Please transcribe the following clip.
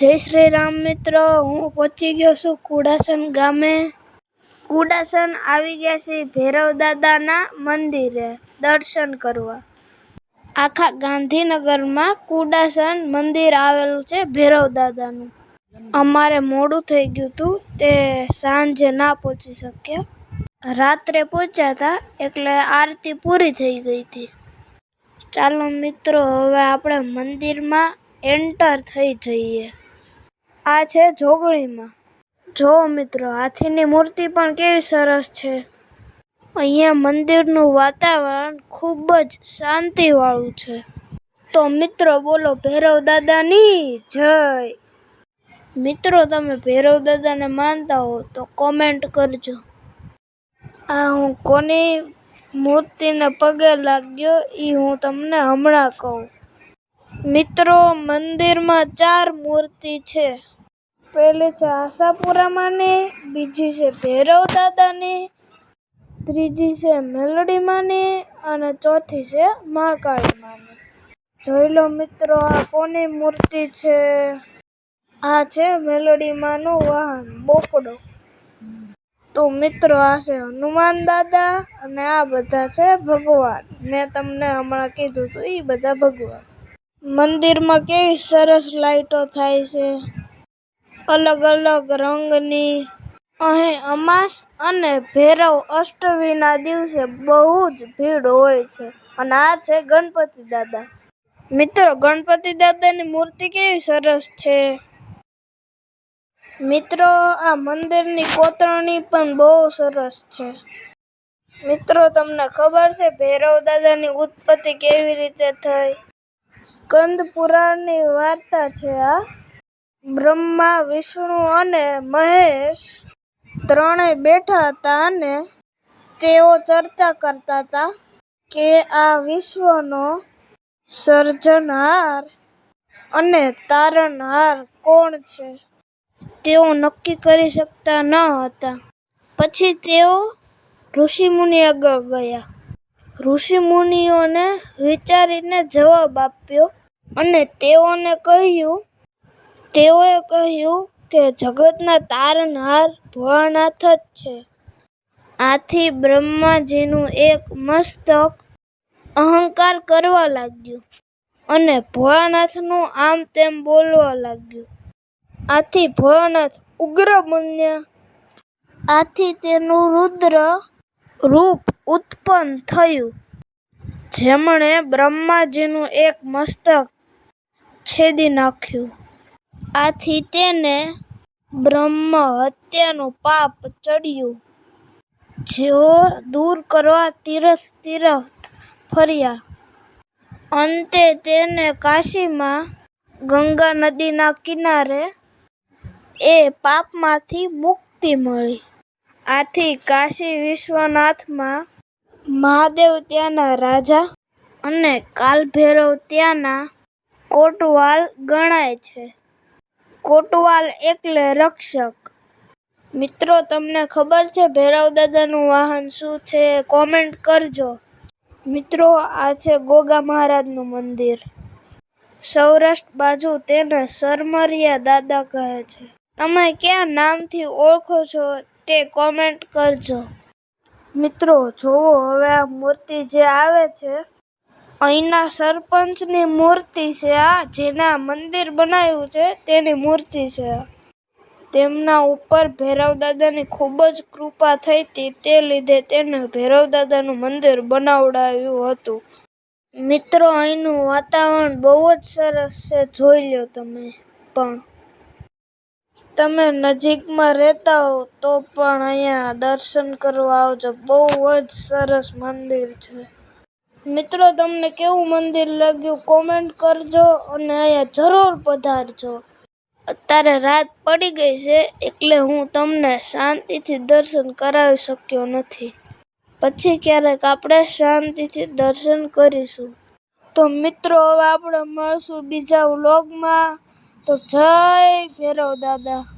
જય શ્રી રામ મિત્રો, હું પહોંચી ગયો છું કુડાસન ગામે. કુડાસન આવી ગયા છે ભૈરવ દાદાના મંદિરે દર્શન કરવા. આખા ગાંધીનગરમાં કુડાસન મંદિર આવેલું છે ભૈરવ દાદાનું. અમારે મોડું થઈ ગયું હતું, તે સાંજે ના પહોંચી શક્યા. રાત્રે પહોંચ્યા હતા, એટલે આરતી પૂરી થઈ ગઈ હતી. ચાલો મિત્રો, હવે આપણે મંદિરમાં એન્ટર થઈ જઈએ. આ છે જોગણીમાં જો મિત્રો, હાથીની મૂર્તિ પણ કેવી સરસ છે. અહીંયા મંદિરનું વાતાવરણ ખૂબ જ શાંતિવાળું છે. તો મિત્રો, બોલો, ભૈરવ દાદાની જય. મિત્રો, તમે ભૈરવ દાદાને માનતા હો તો કોમેન્ટ કરજો. આ હું કોની મૂર્તિને પગે લાગ્યો એ હું તમને હમણાં કહું. મિત્રો, મંદિરમાં ચાર મૂર્તિ છે. પહેલી છે આશાપુરામાંની, બીજી છે ભૈરવ દાદાની ત્રીજી છે મેલડી માને અને ચોથી છે મહાકાળી માને જોઈ લો મિત્રો, આ કોની મૂર્તિ છે? આ છે મેલડી માનું વાહન, બોકડો. તો મિત્રો, આ છે હનુમાન દાદા અને આ બધા છે ભગવાન. મેં તમને હમણાં કીધું હતું એ બધા ભગવાન. મંદિરમાં કેવી સરસ લાઈટો થાય છે. અલગ અલગ રંગની. અહીં અમાસ અને ભૈરવ અષ્ટમીના દિવસે બહુ જ ભીડ હોય છે. અને આ છે ગણપતિ દાદા. મિત્રો, ગણપતિ દાદાની મૂર્તિ કેવી સરસ છે? મિત્રો, આ મંદિરની કોતરણી પણ બહુ સરસ છે. મિત્રો, તમને ખબર છે ભૈરવ દાદાની ઉત્પત્તિ કેવી રીતે થઈ? સ્કંદ પુરાણની વાર્તા છે આ. બ્રહ્મા, વિષ્ણુ અને મહેશ ત્રણેય બેઠા હતા અને તેઓ ચર્ચા કરતા હતા કે આ વિશ્વનો સર્જનહાર અને તારણહાર કોણ છે? તેઓ નક્કી કરી શકતા ન હતા. પછી તેઓ ઋષિમુનિ આગળ ગયા. ઋષિમુનિઓને વિચારીને જવાબ આપ્યો અને તેઓને કહ્યું તેઓએ કહ્યું કે જગતના તારનહાર ભોળાનાથ જ છે. આથી બ્રહ્માજીનું એક મસ્તક અહંકાર કરવા લાગ્યું અને ભોળાનાથનું આમ તેમ બોલવા લાગ્યું. આથી ભોળાનાથ ઉગ્ર બન્યા. આથી તેનું રુદ્ર રૂપ ઉત્પન્ન થયું. જેમણે બ્રહ્માજીનું એક મસ્તક છેદી નાખ્યું. આથી તેને બ્રહ્મ હત્યાનું પાપ ચડ્યું. જેઓ દૂર કરવા તીરથ તીરથ ફર્યા. અંતે તેને કાશીમાં ગંગા નદીના કિનારે એ પાપમાંથી મુક્તિ મળી. આથી કાશી વિશ્વનાથમાં મહાદેવ ત્યાંના રાજા અને કાલભૈરવ ત્યાંના કોટવાલ ગણાય છે. કોટવાલ એટલે રક્ષક. મિત્રો, તમને ખબર છે ભૈરવ દાદાનું વાહન શું છે? કોમેન્ટ કરજો. મિત્રો, આ છે ગોગા મહારાજનું મંદિર. સૌરાષ્ટ્ર બાજુ તેને સરમરિયા દાદા કહે છે. તમે કયા નામથી ઓળખો છો તે કોમેન્ટ કરજો. મિત્રો, જોવો હવે આ મૂર્તિ જે આવે છે અહીંના સરપંચની મૂર્તિ છે આ, જેના મંદિર બનાવ્યું છે, તેની મૂર્તિ છે તેમના ઉપર ભૈરવ દાદાની ખૂબ જ કૃપા થઈ હતી, તે લીધે તેને ભૈરવ દાદાનું મંદિર બનાવડાવ્યું હતું. મિત્રો, અહીંનું વાતાવરણ બહુ જ સરસ છે, જોઈ લો તમે પણ. તમે નજીકમાં રહેતા હો, તો પણ અહીંયા દર્શન કરવા આવજો. બહુ જ સરસ મંદિર છે. મિત્રો, તમને કેવું મંદિર લાગ્યું? કોમેન્ટ કરજો અને અહીંયા જરૂર પધારજો. અત્યારે રાત પડી ગઈ છે, એટલે હું તમને શાંતિથી દર્શન કરાવી શક્યો નથી. પછી ક્યારેક આપણે શાંતિથી દર્શન કરીશું. તો મિત્રો, હવે આપણે મળશું બીજા વ્લોગમાં તો જય ભૈરવ દાદા.